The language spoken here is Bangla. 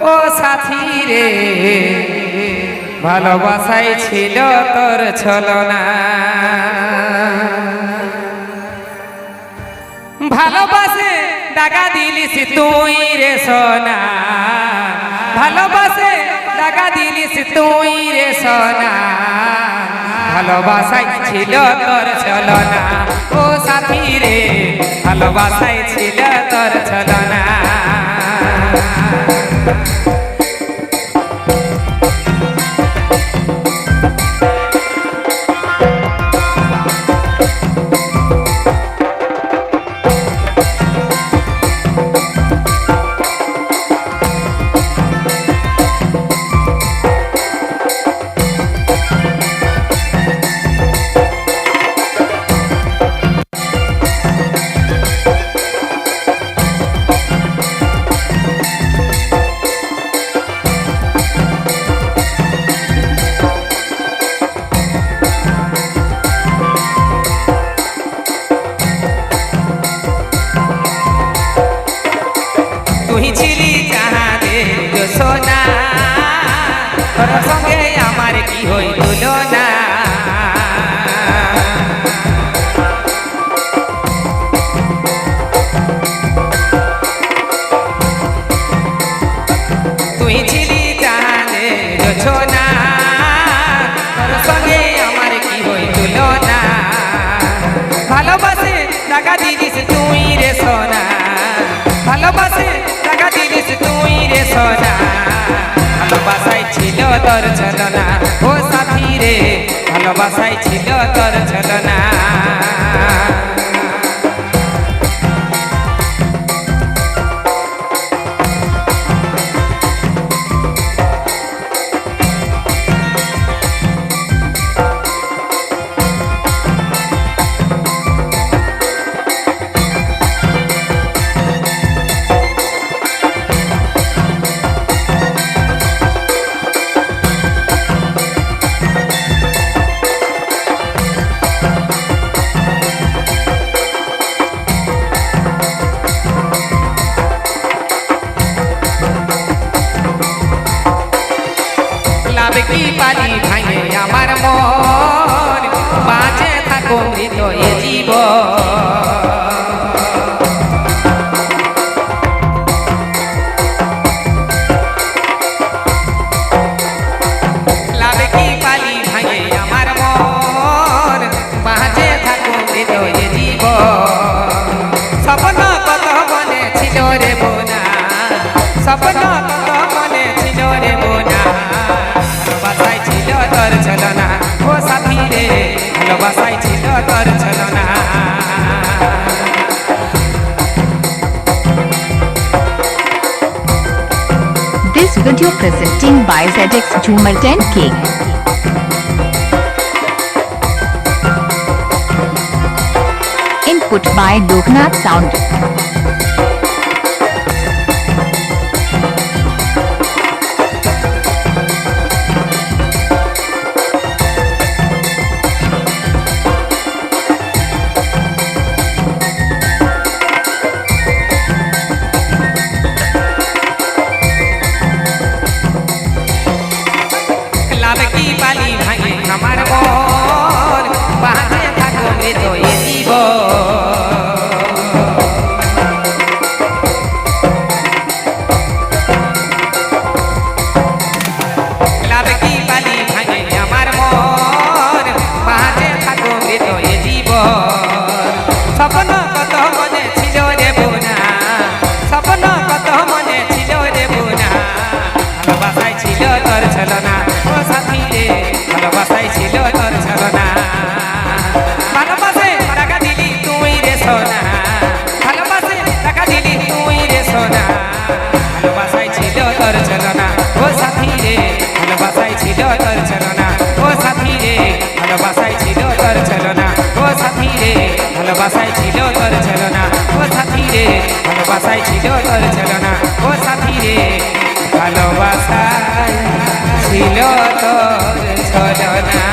ও সাথী রে, ভালোবাসাই ছিল তোর ছলনা। ভালোবাসে দাগা দিলিস তুই রে সোনা। ভালোবাসে দাগা দিলিস তুই রে সোনা। ভালোবাসাই ছিল তোর ছলনা। ও সাথী রে, ভালোবাসাই ছিল তোর ছলনা। Yeah. তুই ছিলি যাহাদের সোনা সঙ্গে তোর ছলনা। ও সাথী রে ভালোবাসাই ছিল তোর ছলনা। পালি ভাঙে আমার মন। ছিল তোর ছলনা ও সাথী রে ভালোবাসাই ছিল তোর ছলনা This video presenting by ZX Joomer 10K. Input by Loknath Sound. ছিল না ও সাথী রে ভালোবাসাই ছিল তোর ছিল না ভালোবাসে, টাকা দিলি তুই রে সোনা। ভালোবাসে, টাকা দিলি তুই রে সোনা। ভালোবাসাই ছিল তোর ছিল না ও সাথী রে ভালোবাসাই ছিল তোর ছিল না ও সাথী রে ভালোবাসাই ছিল তোর ছিল না ও সাথী রে ভালোবাসাই ছিল তোর ছিল না ও সাথী রে ভালোবাসাই ছিল তোর ছিল না ও সাথী রে ভালোবাসা ছিল তোর ছলনা।